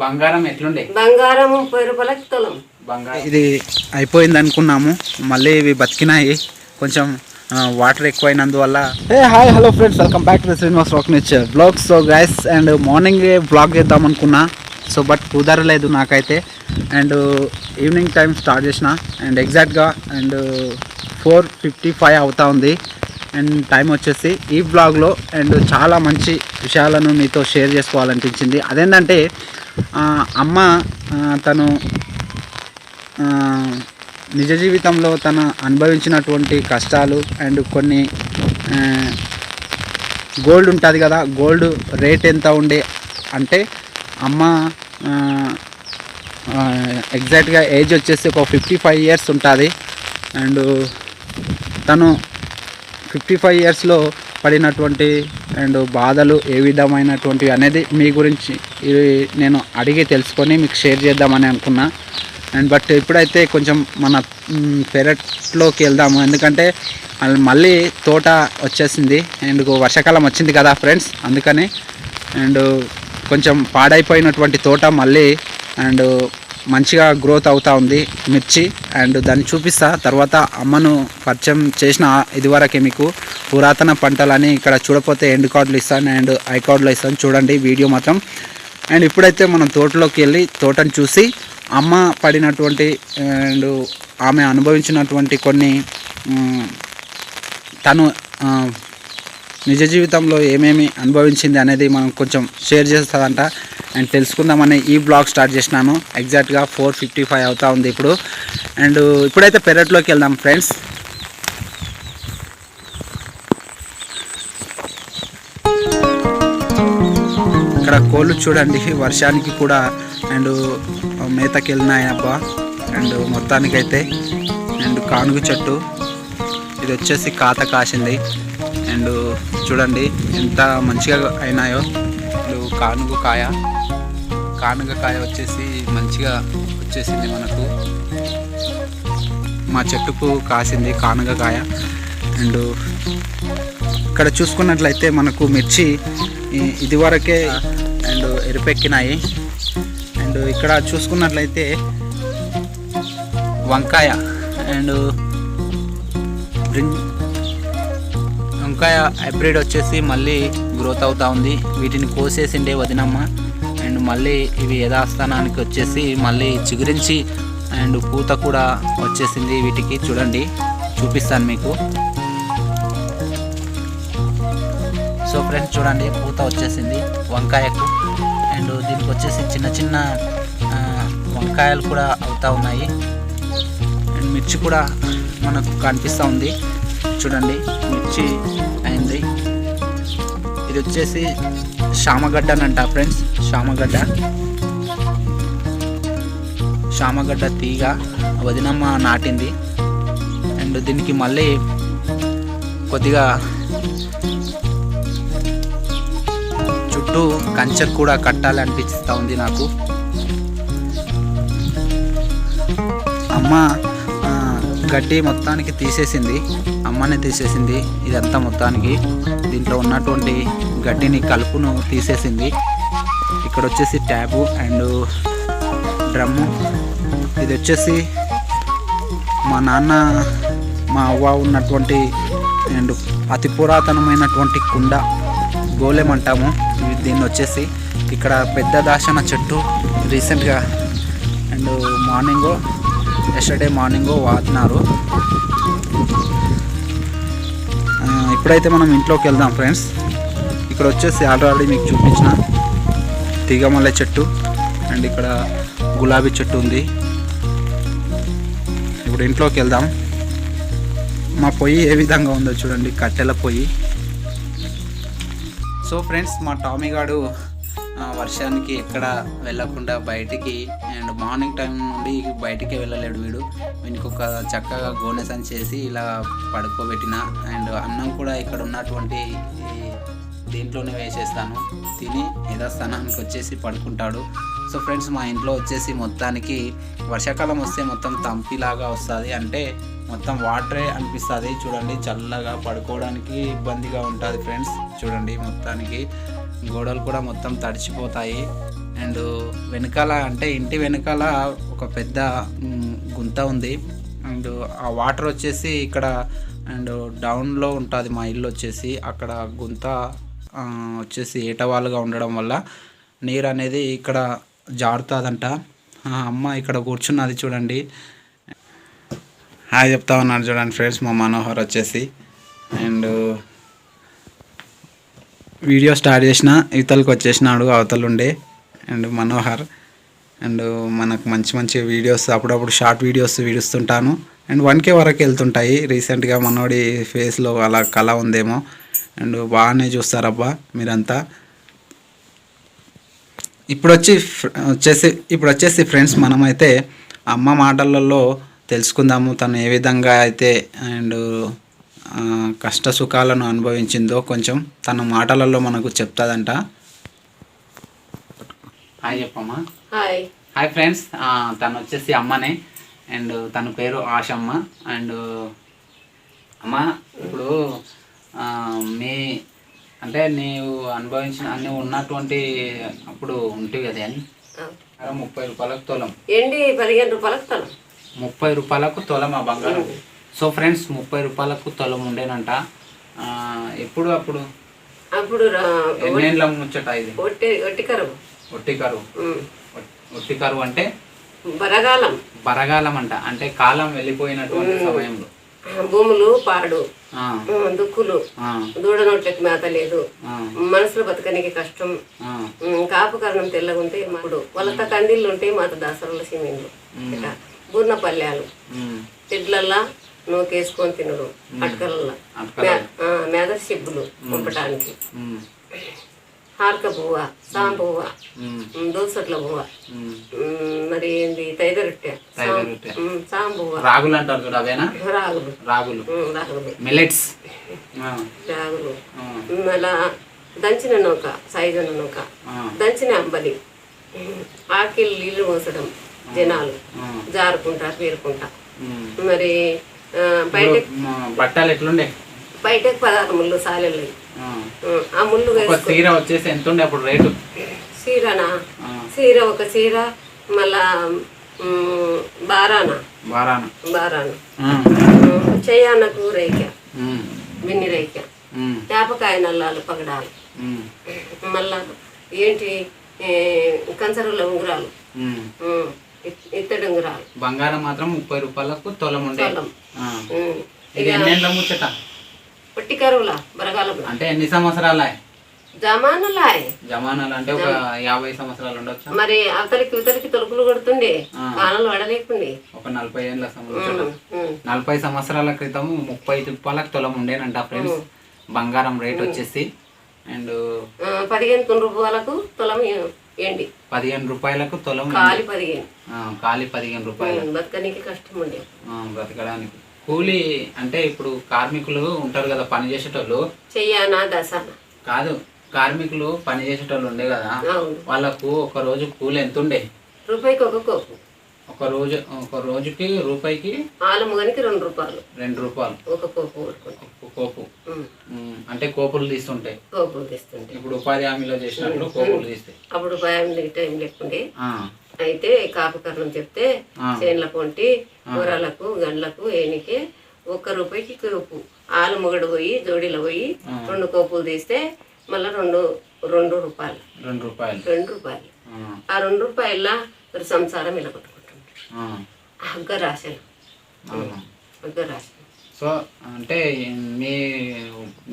బంగారం ఎట్లుండే? బంగారం తులం. బంగారం. ఇది అయిపోయింది అనుకున్నాము. మళ్ళీ ఇవి బతికినాయి. కొంచెం వాటర్ ఎక్కువైనందువల్ల. ఏ hi hello friends welcome back to Srinivas rock nature vlogs so guys and morning vlog చేద్దాం అనుకున్నా. సో బట్ కుదరలేదు నాకైతే. అండ్ ఈవినింగ్ టైం స్టార్ట్ చేసిన. అండ్ ఎగ్జాక్ట్గా అండ్ ఫోర్ ఫిఫ్టీ ఫైవ్ అవుతా ఉంది. అండ్ టైం వచ్చేసి ఈ బ్లాగ్లో అండ్ చాలా మంచి విషయాలను మీతో షేర్ చేసుకోవాలనిపించింది. అదేంటంటే అమ్మ తను నిజ జీవితంలో తను అనుభవించినటువంటి కష్టాలు అండ్ కొన్ని గోల్డ్ ఉంటుంది కదా గోల్డ్ రేట్ ఎంత ఉండే అంటే అమ్మ ఎగ్జాక్ట్గా ఏజ్ వచ్చేసి ఒక ఫిఫ్టీ ఫైవ్ ఇయర్స్ ఉంటుంది. అండ్ తను ఫిఫ్టీ ఫైవ్ ఇయర్స్లో పడినటువంటి అండ్ బాధలు ఏ విధమైనటువంటివి అనేది మీ గురించి నేను అడిగి తెలుసుకొని మీకు షేర్ చేద్దామని అనుకున్నా. అండ్ బట్ ఇప్పుడైతే కొంచెం మన పెరట్లోకి వెళ్దాము. ఎందుకంటే మళ్ళీ తోట వచ్చేసింది. అండ్ వర్షాకాలం వచ్చింది కదా ఫ్రెండ్స్ అందుకని. అండ్ కొంచెం పాడైపోయినటువంటి తోట మళ్ళీ అండ్ మంచిగా గ్రోత్ అవుతా ఉంది మిర్చి. అండ్ దాన్ని చూపిస్తా తర్వాత అమ్మను పరిచయం చేసిన ఇదివరకే మీకు. పురాతన పంటలని ఇక్కడ చూడపోతే ఎండ్ కార్డులు ఇస్తాను అండ్ ఐ కార్డులు ఇస్తాను చూడండి వీడియో మాత్రం. అండ్ ఇప్పుడైతే మనం తోటలోకి వెళ్ళి తోటను చూసి అమ్మ పడినటువంటి అండ్ ఆమె అనుభవించినటువంటి కొన్ని తను నిజ జీవితంలో ఏమేమి అనుభవించింది అనేది మనం కొంచెం షేర్ చేస్తుందంట. అండ్ తెలుసుకుందామని ఈ బ్లాగ్ స్టార్ట్ చేసినాను. ఎగ్జాక్ట్గా ఫోర్ ఫిఫ్టీ ఫైవ్ అవుతా ఉంది ఇప్పుడు. అండ్ ఇప్పుడైతే పెరట్లోకి వెళ్దాం ఫ్రెండ్స్. ఇక్కడ కోళ్ళు చూడండి వర్షానికి కూడా అండ్ మేతకి వెళ్ళినాయి అబ్బా. అండ్ మొత్తానికైతే అండ్ కానుగు చెట్టు. ఇది వచ్చేసి కాత కాసింది. అండ్ చూడండి ఎంత మంచిగా అయినాయో. ఇప్పుడు కానుగ కాయ. కానుగ కాయ వచ్చేసి మంచిగా వచ్చేసింది మనకు. మా చెట్టుకు కాసింది కానుగ కాయ. అండ్ ఇక్కడ చూసుకున్నట్లయితే మనకు మిర్చి ఇదివరకే అండ్ అండ్ ఇక్కడ చూసుకున్నట్లయితే వంకాయ అండ్ బ్రింజ్ వంకాయ హైబ్రిడ్ వచ్చేసి మళ్ళీ గ్రోత్ అవుతూ ఉంది. వీటిని కోసేసిండే వదినమ్మ. అండ్ మళ్ళీ ఇవి యథాస్థానానికి వచ్చేసి మళ్ళీ చిగురించి అండ్ పూత కూడా వచ్చేసింది వీటికి. చూడండి చూపిస్తాను మీకు. సో ఫ్రెండ్స్ చూడండి పూత వచ్చేసింది వంకాయకు. వచ్చేసి చిన్న చిన్న ఆ, వంకాయలు కూడా అవుతా ఉన్నాయి. అండ్ మిర్చి కూడా మనకు కనిపిస్తూ ఉంది. చూడండి మిర్చి అయింది. ఇది వచ్చేసి శామగడ్డ అని అంట ఫ్రెండ్స్ శామగడ్డ శామగడ్డ తీగ వదినమ్మ నాటింది. అండ్ దీనికి మళ్ళీ కొద్దిగా చుట్టూ కంచె కూడా కట్టాలి అనిపిస్తూ ఉంది నాకు. అమ్మ గడ్డి మొత్తానికి తీసేసింది. అమ్మనే తీసేసింది. ఇదంతా మొత్తానికి దీంట్లో ఉన్నటువంటి గడ్డిని కలుపును తీసేసింది. ఇక్కడ వచ్చేసి ట్యాబు అండ్ డ్రమ్ము. ఇది వచ్చేసి మా నాన్న మా అవ్వ ఉన్నటువంటి అండ్ అతి పురాతనమైనటువంటి కుండ. గోలెం అంటాము ఇవి దీన్ని వచ్చేసి ఇక్కడ పెద్ద దాశన చెట్టు రీసెంట్గా అండ్ మార్నింగు ఎస్టర్డే మార్నింగు వాడినారు. ఇప్పుడైతే మనం ఇంట్లోకి వెళ్దాం ఫ్రెండ్స్. ఇక్కడ వచ్చేసి ఆల్రెడీ మీకు చూపించిన తీగమల్లె చెట్టు అండ్ ఇక్కడ గులాబీ చెట్టు ఉంది. ఇప్పుడు ఇంట్లోకి వెళ్దాం. మా పొయ్యి ఏ విధంగా ఉందో చూడండి కట్టెల పొయ్యి. సో ఫ్రెండ్స్ మా టామీ గాడు వర్షానికి ఎక్కడ వెళ్ళకుండా బయటికి అండ్ మార్నింగ్ టైం నుండి బయటికి వెళ్ళలేడు వీడు. వీనికి ఒక చక్కగా గోనెసన్ చేసి ఇలా పడుకోబెట్టిన అండ్ అన్నం కూడా ఇక్కడ ఉన్నటువంటి దీంట్లోనే వేసేస్తాను. తిని ఏదో స్థానానికి వచ్చేసి పడుకుంటాడు. సో ఫ్రెండ్స్ మా ఇంట్లో వచ్చేసి మొత్తానికి వర్షాకాలం వస్తే మొత్తం తంపిలాగా వస్తుంది. అంటే మొత్తం వాటరే అనిపిస్తుంది. చూడండి చల్లగా పడుకోవడానికి ఇబ్బందిగా ఉంటుంది ఫ్రెండ్స్. చూడండి మొత్తానికి గోడలు కూడా మొత్తం తడిచిపోతాయి. అండ్ వెనకాల అంటే ఇంటి వెనకాల ఒక పెద్ద గుంత ఉంది. అండ్ ఆ వాటర్ వచ్చేసి ఇక్కడ అండ్ డౌన్లో ఉంటుంది మా ఇల్లు వచ్చేసి. అక్కడ గుంత వచ్చేసి ఏటవాలుగా ఉండడం వల్ల నీరు అనేది ఇక్కడ జారుతుందంట. అమ్మ ఇక్కడ కూర్చున్నది చూడండి. హాయ్ చెప్తా ఉన్నాడు చూడండి ఫ్రెండ్స్ మా మనోహర్ వచ్చేసి. అండ్ వీడియో స్టార్ట్ చేసిన ఇవతలకి వచ్చేసినాడు అవతలుండే. అండ్ మనోహర్ అండ్ మనకు మంచి మంచి వీడియోస్ అప్పుడప్పుడు షార్ట్ వీడియోస్ విడుస్తుంటాను. అండ్ వన్ కే వరకు వెళ్తుంటాయి. రీసెంట్గా మనోడి ఫేస్లో అలా కళ ఉందేమో. అండ్ బాగానే చూస్తారబ్బా మీరంతా. ఇప్పుడు వచ్చి వచ్చేసి ఇప్పుడు వచ్చేసి ఫ్రెండ్స్ మనమైతే అమ్మ మాటలలో తెలుసుకుందాము తను ఏ విధంగా అయితే అండ్ కష్ట సుఖాలను అనుభవించిందో కొంచెం తన మాటలలో మనకు చెప్తాదంట. హాయ్ చెప్పమ్మా. హాయ్. హాయ్ ఫ్రెండ్స్ తను వచ్చేసి అమ్మనే అండ్ తన పేరు ఆశమ్మ అండ్ అమ్మ ఇప్పుడు మీ అంటే నీవు అనుభవించిన అన్ని ఉన్నటువంటి అప్పుడు ఉంటుంది కదా అని ముప్పై రూపాయలకు తొలం. ఎండి పదిహేను రూపాయలకు తలం? ముప్పై రూపాయలకు తొలం ఆ బంగారం. సో ఫ్రెండ్స్ ముప్పై రూపాయలకు తొలం ఉండేనంట. ఎప్పుడు అప్పుడు? అప్పుడు ఎన్నేళ్ళ ముచ్చట ఇది? ఒట్టి ఒట్టి కరువు. ఒట్టి కరువు. ఒట్టి కరువు అంటే? బరగాలం. బరగాలం అంట. అంటే కాలం వెళ్ళిపోయినటువంటి సమయంలో. భూములు పాడు దుక్కులు ఆ, దూడ నోట్లకి మేత లేదు. మనసులో బతకనికి కష్టం. కాపు కరణం తెల్లగుంటే మాడు వలత కందిళ్ళు ఉంటాయి మాత దాసరుల సిమెంట్లు ఇక బూర్ణ పల్లెలు ఉమ్, తిడ్లల్లా నూకేసుకొని తినడు. అటకలల్లా. అటకలల్లా. మేద సిబ్బులు పంపటానికి హార్క పువ్వ సాంపువ్వ ఉమ్, దోసట్ల పువ్వ మరి ఏంది? తైదరొట్టె తైదరొట్టె. సాంపువ్వ రాగులు అంటారు చూడు అవేనా? రాగులు. రాగులు. రాగులు. మిల్లెట్స్ రాగులు. అలా దంచిన నూక సైజున నూక. దంచిన అంబలి. ఆకిళ్ళు నీళ్ళు పోసడం జనాలు. జారుకుంటా పేరుకుంటా. మరి బయట బట్టలు ఎట్లుండే? బయటకు పదహారు ముళ్ళు సాలెళ్ళు ఆ. ముళ్ళు చీర వచ్చేసి ఎంత ఉండే అప్పుడు రేటు? చీరనా చీర ఒక చీర మళ్ళా బారాన? బారాన. బారాన. చెయ్యానకు రైక ఉమ్, బిన్ని రైక ఉమ్, వేపకాయ నల్లాలు పగడాలు. మళ్ళా ఏంటి కంచరుల ఉంగరాలు. ఇత్తడి ఉంగరాలు. బంగారం మాత్రం ముప్పై రూపాయలకు తొలం. ఉండే ఇది ఎన్నేళ్ళ ముచ్చట? పొట్టి కరువులా బరగాలం అంటే ఎన్ని సంవత్సరాలే? జమానులాయ్ జమానాలు. అంటే ఒక యాభై సంవత్సరాలు ఉండొచ్చా. మరి అవతలికి ఇవతలికి తలుపులు కొడుతుండే. వానలు పడలేకుండే ఒక నలభై ఏళ్ళ సంవత్సరం ఉమ్, ఉమ్. నలభై సంవత్సరాల క్రితం ముప్పై రూపాయలకు తొలం ఉండేనంట ఫ్రెండ్స్. బంగారం రేట్ వచ్చేసి. అండ్ పదిహేను రూపాయలకు తులం ఎండి పదిహేను రూపాయలకు తొలం కాలి పదిహేను. ఖాళీ పదిహేను రూపాయలు. ఉమ్, బతకనికి కష్టం ఉండే. ఆ, బ్రతకడానికి కూలీ అంటే ఇప్పుడు కార్మికులు ఉంటారు కదా పని చేసేటోళ్ళు. చెయ్యానా దశానా? కాదు కార్మికులు పని చేసేటోళ్ళు ఉండే కదా అవును. వాళ్ళకు ఒక రోజు కూలి ఎంత ఉండే రూపాయికి ఒక కోపు. ఒక రోజు ఒక రోజుకి రూపాయికి ఆలముగానికి రెండు రూపాయలు. రెండు రూపాయలు. ఒక కోపు ఒక కోపు. ఉమ్, అంటే కోపులు తీస్తుంటాయి కోపులు తెస్తుంటే. ఇప్పుడు ఉపాధి హామీలో చేసినట్లు కోపులు తీస్తాయి అప్పుడు భయం టైం లేకుండే. ఆ, అయితే కాపు కరణం చెప్తే. చేన్ల కొంటి కూరలకు గండ్లకు ఏనికి ఒక్క రూపాయికి కోపు ఆలు మొగడు పోయి జోడీలో పోయి రెండు కోపులు తీస్తే మళ్ళీ రెండు రెండు రూపాయలు. రెండు రూపాయలు. రెండు రూపాయలు. ఆ, రెండు రూపాయల సంసారం హగ్గ రాశలు అవును. హగ్గ రాశలు సో అంటే మీ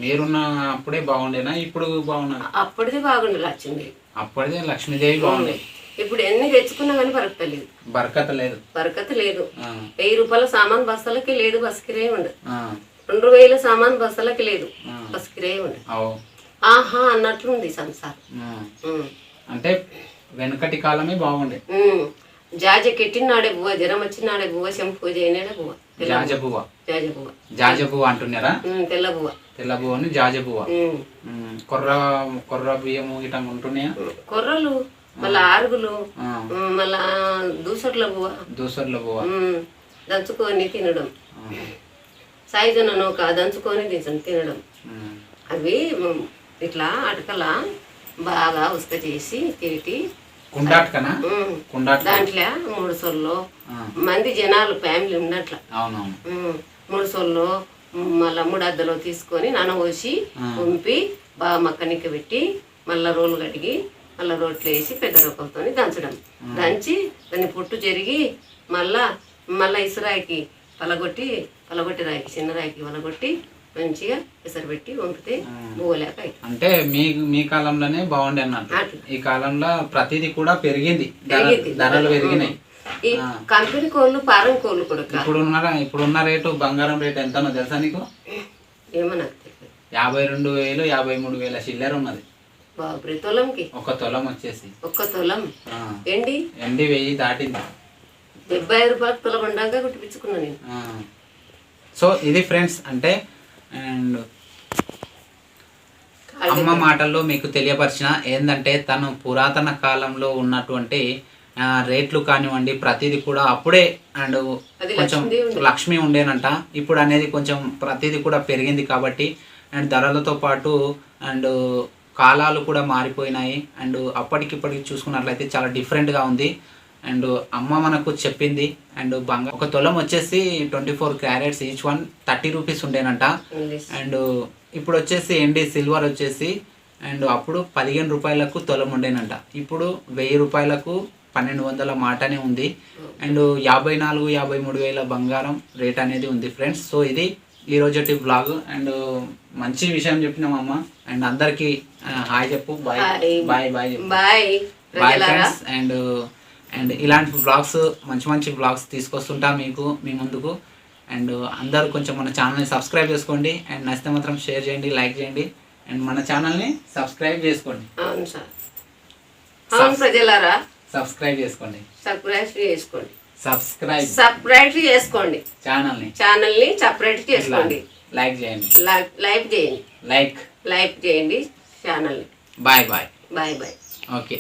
మీరున్న అప్పుడే బాగుండేనా? ఇప్పుడు బాగున్నా అప్పటిది బాగుండి వచ్చింది అప్పటిదే లక్ష్మీదేవి బాగుండే. ఇప్పుడు ఎన్ని తెచ్చుకున్నా కానీ బరకత లేదు. బరకత లేదు. బరకత లేదు. వెయ్యి రూపాయల సామాన్ బస్తాలకి లేదు బస్కిరే ఉండదు రెండు వేల సామాన్ బస్తాలకి లేదు. బస్కిరే ఉండదు ఆహా అన్నట్లుంది సంసారం. ఆ. ఉమ్. అంటే వెనకటి కాలమే బాగుండే. జాజ కెట్టినాడే బువ్వ జ్వరం వచ్చినాడే బువ్వ శంపు చేయనాడే బువ్వ. తెల్ల జాజపువ్వ జాజ బువ్వ. జాజపువ్వ అంటున్నారా? తెల్ల బువ్వ. తెల్ల ఉమ్. ఉమ్, కొర్ర కొర్ర బియ్యము ఇట్లా ఉంటున్నాయా? కొర్రలు మళ్ళా ఆరుగులు మళ్ళా దూసట్ల బువ్వ. దూసర్ల పువ్వ దంచుకొని తినడం. ఆ, సాయిజన నూక దంచుకొని తిన- తినడం. అవి ఇట్లా అటకల బాగా ఉసుక చేసి తిరిగి దాంట్లో మూడు సొల్లు. మంది జనాలు ఫ్యామిలీ ఉన్నట్ల. మూడు సొల్లు మళ్ళీ మూడు అద్దలో తీసుకొని నానబోసి పంపి బాగా మక్కనిక్క పెట్టి మళ్ళీ రోలు కడిగి మళ్ళీ రోట్లో వేసి పెద్ద రూపంతో దంచడం. దంచి దాన్ని పొట్టు జరిగి మళ్ళా మళ్ళీ ఇసురాయికి పలగొట్టి పలగొట్టి రాయికి చిన్న రాయికి పలగొట్టి మంచిగా ఎసరు పెట్టి వంపితే అవుతుంది. అంటే మీ మీ కాలంలోనే బాగుండే అన్నట్టు. ఈ కాలంలో ప్రతిదీ కూడా పెరిగింది. ధర- పెరిగింది. ధరలు పెరిగినాయి. ఈ కంపెనీ కోళ్ళు పారం కోళ్ళు కూడా ఇప్పుడు ఉన్న ఇప్పుడున్న రేటు బంగారం రేటు ఎంతనో తెలుసా నీకు? ఏమో నాకు తెలియదు యాభై రెండు వేలు యాభై మూడు వేల చిల్లర ఉన్నది. బాబురి తులంకి. ఒక తులం వచ్చేసి. ఒక్క తులం. ఆ, ఎండి ఎండి వెయ్యి దాటింది. డెబ్బై ఐదు రూపాయలకు తులం ఉండాక కుట్టిపించుకున్నా నేను. ఆ. సో ఇది ఫ్రెండ్స్ అంటే అండ్ అమ్మ మాటల్లో మీకు తెలియపరిచిన ఏంటంటే తను పురాతన కాలంలో ఉన్నటువంటి ఆ, రేట్లు కానివ్వండి ప్రతిదీ కూడా అప్పుడే అండ్ అది కొంచెం లక్ష్మీదేవి. లక్ష్మి ఉండేనంట. ఇప్పుడు అనేది కొంచెం ప్రతిదీ కూడా పెరిగింది కాబట్టి అండ్ ధరలతో పాటు అండ్ కాలాలు కూడా మారిపోయినాయి. అండ్ అప్పటికిప్పటికి చూసుకున్నట్లయితే చాలా డిఫరెంట్గా ఉంది. అండ్ అమ్మ మనకు చెప్పింది. అండ్ బంగారు ఒక తులం వచ్చేసి twenty four carats each one thirty rupees ఉండేనంట and ఇప్పుడు వచ్చేసి ఎండి సిల్వర్ వచ్చేసి అండ్ అప్పుడు పదిహేను రూపాయలకు తొలం ఉండేనంట. ఇప్పుడు వెయ్యి రూపాయలకు పన్నెండు వందల మాటనే ఉంది. అండ్ యాభై నాలుగు యాభై మూడు వేల బంగారం రేట్ అనేది ఉంది ఫ్రెండ్స్ సో ఇది ఈ రోజటి బ్లాగ్ అండ్ మంచి విషయం చెప్పినాం అమ్మ. అండ్ అందరికి హాయ్ చెప్పు. Bye. Bye bye bye bye friends and and ఇలాంటి బ్లాగ్స్ మంచి మంచి బ్లాగ్స్ తీసుకొస్తుంటా మీకు మీ ముందుకు. అండ్ అందరూ కొంచెం మన ఛానల్ని సబ్స్క్రైబ్ చేసుకోండి. అండ్ నచ్చితే మాత్రం షేర్ చేయండి లైక్ చేయండి. అండ్ మన ఛానల్ని సబ్స్క్రైబ్ చేసుకోండి. అవును సార్. అవును ప్రజలారా. సబ్స్క్రైబ్ చేసుకోండి. సబ్స్క్రైబ్ చేసుకోండి. సబ్స్క్రైబ్ సపరేట్ చేసుకోండి. ఛానల్ని ఛానల్ని సపరేట్ చేసుకోండి. లైక్ చేయండి. లైక్ చేయండి. లైక్ లైక్ చేయండి ఛానల్ని bye bye bye bye okay